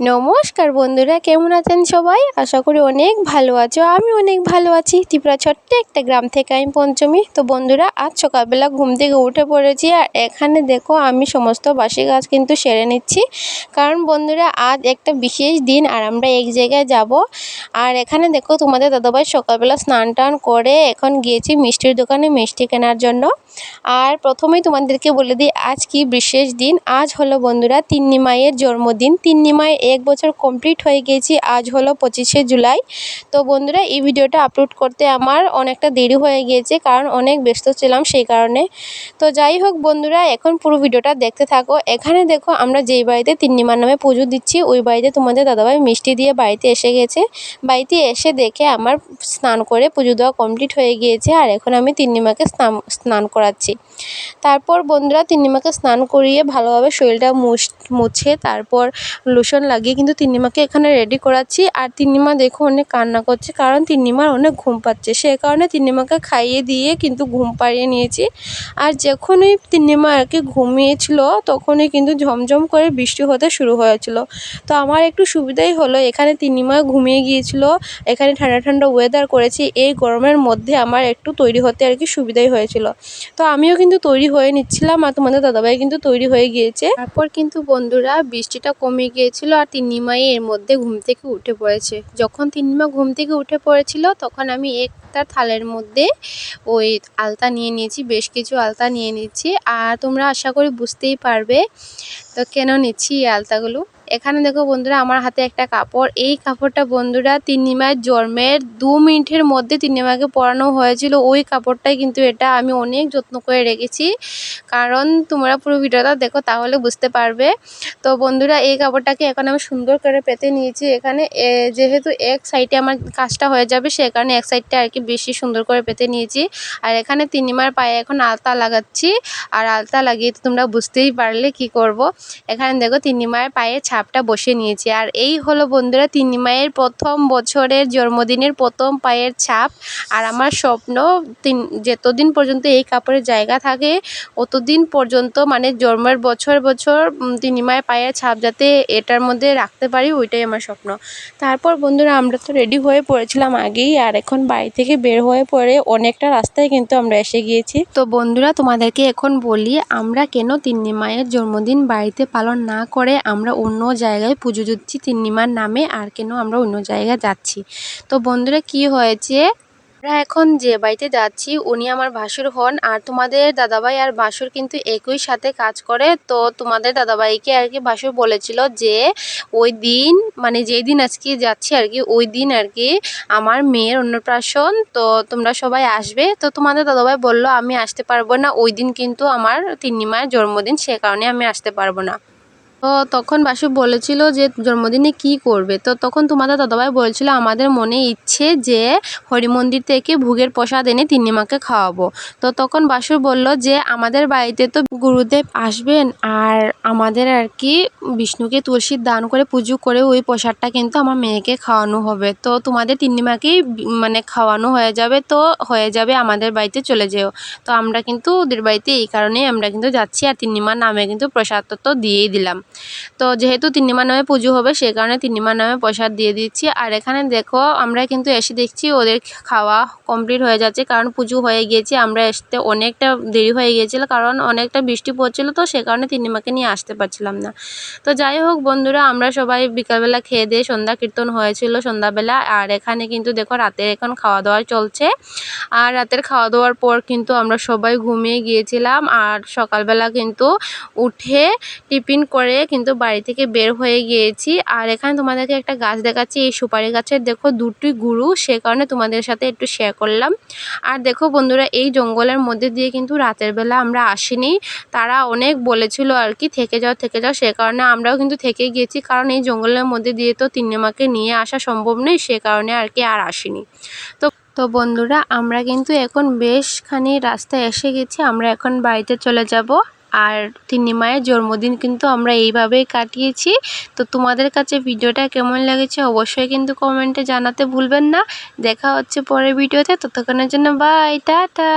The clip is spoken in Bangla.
নমস্কার বন্ধুরা, কেমন আছেন সবাই? আশা করি অনেক ভালো আছো। আমি অনেক ভালো আছি। ত্রিপুরা ছোট্ট একটা গ্রাম থেকে আমি পঞ্চমী। তো বন্ধুরা, আজ সকালবেলা ঘুম থেকে উঠে পড়েছি আর এখানে দেখো আমি সমস্ত বাসি গাছ কিন্তু সেরে নিচ্ছি। কারণ বন্ধুরা, আজ একটা বিশেষ দিন আর আমরা এক জায়গায় যাব। আর এখানে দেখো তোমাদের দাদাভাই সকালবেলা স্নান টান করে এখন গিয়েছি মিষ্টির দোকানে মিষ্টি কেনার জন্য। আর প্রথমেই তোমাদেরকে বলে দিই, আজ কি বিশেষ দিন? আজ হলো বন্ধুরা, তিন্নি মায়ের জন্মদিন। তিন্নি মায়ের এক বছর কমপ্লিট হয়ে গিয়েছি আজ হলো পঁচিশে জুলাই। তো বন্ধুরা, এই ভিডিওটা আপলোড করতে আমার অনেকটা দেরি হয়ে গিয়েছে কারণ অনেক ব্যস্ত ছিলাম সেই কারণে। তো যাই হোক বন্ধুরা, এখন পুরো ভিডিওটা দেখতে থাকো। এখানে দেখো, আমরা যেই বাড়িতে তিন্নিমার নামে পুজো দিচ্ছি, ওই বাড়িতে তোমাদের দাদাভাই মিষ্টি দিয়ে বাড়িতে এসে গেছে। বাড়িতে এসে দেখে আমার স্নান করে পুজো দেওয়া কমপ্লিট হয়ে গিয়েছে, আর এখন আমি তিন্নিমাকে স্নান স্নান করাচ্ছি। তারপর বন্ধুরা, তিন্নিমাকে স্নান করিয়ে ভালোভাবে শরীরটা মুছ, মুছে, তারপর লোশন লাগিয়ে কিন্তু তিন্নিমাকে এখানে রেডি করাচ্ছি। আর তিন্নিমা দেখো অনেক কান্না করছে, কারণ তিন্নিমার অনেক ঘুম পাচ্ছে। সে কারণে তিন্নিমাকে খাইয়ে দিয়ে কিন্তু ঘুম পাড়িয়ে নিয়েছি। আর যখনই তিন্নিমা আর কি ঘুমিয়েছিল, তখনই কিন্তু ঝমঝম করে বৃষ্টি হতে শুরু হয়েছিল। তো আমার একটু সুবিধাই হলো, এখানে তিন্নিমা ঘুমিয়ে গিয়েছিল, এখানে ঠান্ডা ঠান্ডা ওয়েদার করেছি, এই গরমের মধ্যে আমার একটু তৈরি হতে আর কি সুবিধাই হয়েছিল। তো আমিও কিন্তু তৈরি হয়ে নিচ্ছিলাম, আর তোমাদের দাদাভাই কিন্তু তৈরি হয়ে গিয়েছে। তারপর কিন্তু বন্ধুরা বৃষ্টিটা কমে গিয়েছিল, আর তিন্নিমাই এর মধ্যে ঘুম থেকে উঠে পড়েছে। যখন তিন্নিমা ঘুম থেকে উঠে পড়েছিল, তখন আমি একটা থালের মধ্যে ওই আলতা নিয়ে নিয়েছি, বেশ কিছু আলতা নিয়ে নিচ্ছি। আর তোমরা আশা করি বুঝতেই পারবে তো কেন নিচ্ছি এই আলতাগুলো। এখানে দেখো বন্ধুরা, আমার হাতে একটা কাপড়। এই কাপড়টা বন্ধুরা তিন্নিমায়ের জন্মের দু মিনিটের মধ্যে তিন্নিমাকে পরানো হয়েছিল। ওই কাপড়টাই কিন্তু এটা আমি অনেক যত্ন করে রেখেছি। কারণ তোমরা পুরো ভিডিওটা দেখো, তাহলে বুঝতে পারবে। তো বন্ধুরা, এই কাপড়টাকে এখন আমি সুন্দর করে পেতে নিয়েছি এখানে। যেহেতু এক সাইডে আমার কাজটা হয়ে যাবে, সে কারণে এক সাইডটা আর কি বেশি সুন্দর করে পেতে নিয়েছি। আর এখানে তিন্নিমার পায়ে এখন আলতা লাগাচ্ছি। আর আলতা লাগিয়ে তোমরা বুঝতেই পারলে কি করব। এখানে দেখো তিন্নিমায়ের পায়ে ছাপটা বসে নিয়েছি। আর এই হলো বন্ধুরা তিন্নিমায়ের প্রথম বছরের জন্মদিনের প্রথম পায়ের ছাপ। আর আমার স্বপ্ন তিন, যতদিন পর্যন্ত এই কাপড়ের জায়গা থাকে, অতদিন পর্যন্ত মানে জন্মের বছর বছর তিনিমায়ের পায়ের ছাপ যাতে এটার মধ্যে রাখতে পারি, ওইটাই আমার স্বপ্ন। তারপর বন্ধুরা আমরা তো রেডি হয়ে পড়েছিলাম আগেই, আর এখন বাড়ি থেকে বের হয়ে পড়ে অনেকটা রাস্তায় কিন্তু আমরা এসে গিয়েছি। তো বন্ধুরা তোমাদেরকে এখন বলি, আমরা কেন তিন্নি মায়ের জন্মদিন বাড়িতে পালন না করে আমরা অন্য জায়গায় পুজো দিচ্ছি, তিন্নিমার নামে, আর কেন আমরা অন্য জায়গায় যাচ্ছি। তো বন্ধুরা, কি হয়েছে? আমরা এখন যে বাড়িতে যাচ্ছি, উনি আমার ভাসুর হন, আর তোমাদের দাদাভাই আর ভাসুর কিন্তু একই সাথে কাজ করে। তো তোমাদের দাদাভাইকে আর কি ভাসুর বলেছিল যে, ওই দিন মানে যেই দিন আজকে যাচ্ছি আর কি, ওই দিন আর কি আমার মেয়ের অন্নপ্রাশন, তো তোমরা সবাই আসবে। তো তোমাদের দাদাভাই বলল, আমি আসতে পারব না, ওই দিন কিন্তু আমার তিন্নি মায়ের জন্মদিন, সে কারণে আমি আসতে পারব না। তো তখন বাসু বলেছিল যে, জন্মদিনে কি করবে? তো তখন তোমাদের দাদাভাই বলেছিল, আমাদের মনে ইচ্ছে যে হরি মন্দির থেকে ভোগের প্রসাদ এনে তিন্নিমাকে খাওয়াবো। তো তখন বাসু বলল যে, আমাদের বাড়িতে তো গুরুদেব আসবেন আর আমাদের আর কি বিষ্ণুকে তুলসীর দান করে পুজো করে ওই প্রসাদটা কিন্তু আমার মেয়েকে খাওয়ানো হবে। তো তোমাদের তিন্নিমাকেই মানে খাওয়ানো হয়ে যাবে, তো হয়ে যাবে আমাদের বাড়িতে চলে যেও। তো আমরা কিন্তু ওদের বাড়িতে এই কারণেই আমরা কিন্তু যাচ্ছি আর তিন্নিমার নামে কিন্তু প্রসাদ তো দিয়েই দিলাম। তো যেহেতু তিন্নিমার নামে পুজো হবে সে কারণে তিন্নিমার নামে প্রসাদ দিয়ে দিচ্ছি। আর এখানে দেখো, আমরা কিন্তু এসে দেখছি ওদের খাওয়া কমপ্লিট হয়ে যাচ্ছে, কারণ পুজো হয়ে গিয়েছে। আমরা আসতে অনেকটা দেরি হয়ে গিয়েছিল, কারণ অনেকটা বৃষ্টি পড়ছিলো তো, সে কারণে তিন্নিমাকে নিয়ে আসতে পারছিলাম না। তো যাই হোক বন্ধুরা, আমরা সবাই বিকালবেলা খেয়ে দিয়ে সন্ধ্যা কীর্তন হয়েছিল সন্ধ্যাবেলা। আর এখানে কিন্তু দেখো রাতে এখন খাওয়া দাওয়া চলছে। আর রাতের খাওয়া দাওয়ার পর কিন্তু আমরা সবাই ঘুমিয়ে গিয়েছিলাম। আর সকালবেলা কিন্তু উঠে টিফিন করে কিন্তু বাড়ি থেকে বের হয়ে গিয়েছি। আর এখানে তোমাদেরকে একটা গাছ দেখাচ্ছি, এই সুপারি গাছের। দেখো, দুটি গুরু, সে কারণে তোমাদের সাথে একটু শেয়ার করলাম। আর দেখো বন্ধুরা, এই জঙ্গলের মধ্যে দিয়ে কিন্তু রাতের বেলা আমরা আসিনি। তারা অনেক বলেছিল আর কি, থেকে যাও থেকে যাও। সে কারণে আমরাও কিন্তু থেকে গিয়েছি। কারণ এই জঙ্গলের মধ্যে দিয়ে তো তিন্নিমাকে নিয়ে আসা সম্ভব নেই সে কারণে আর কি আর আসিনি। তো তো বন্ধুরা, আমরা কিন্তু এখন বেশখানি রাস্তায় এসে গেছি। আমরা এখন বাড়িতে চলে যাব। আর তিন্নি মায়ের জন্মদিন কিন্তু আমরা এইভাবেই কাটিয়েছি। তো তোমাদের কাছে ভিডিওটা কেমন লেগেছে অবশ্যই কিন্তু কমেন্টে জানাতে ভুলবেন না। দেখা হচ্ছে পরের ভিডিওতে, ততক্ষণের জন্য বাই টাটা।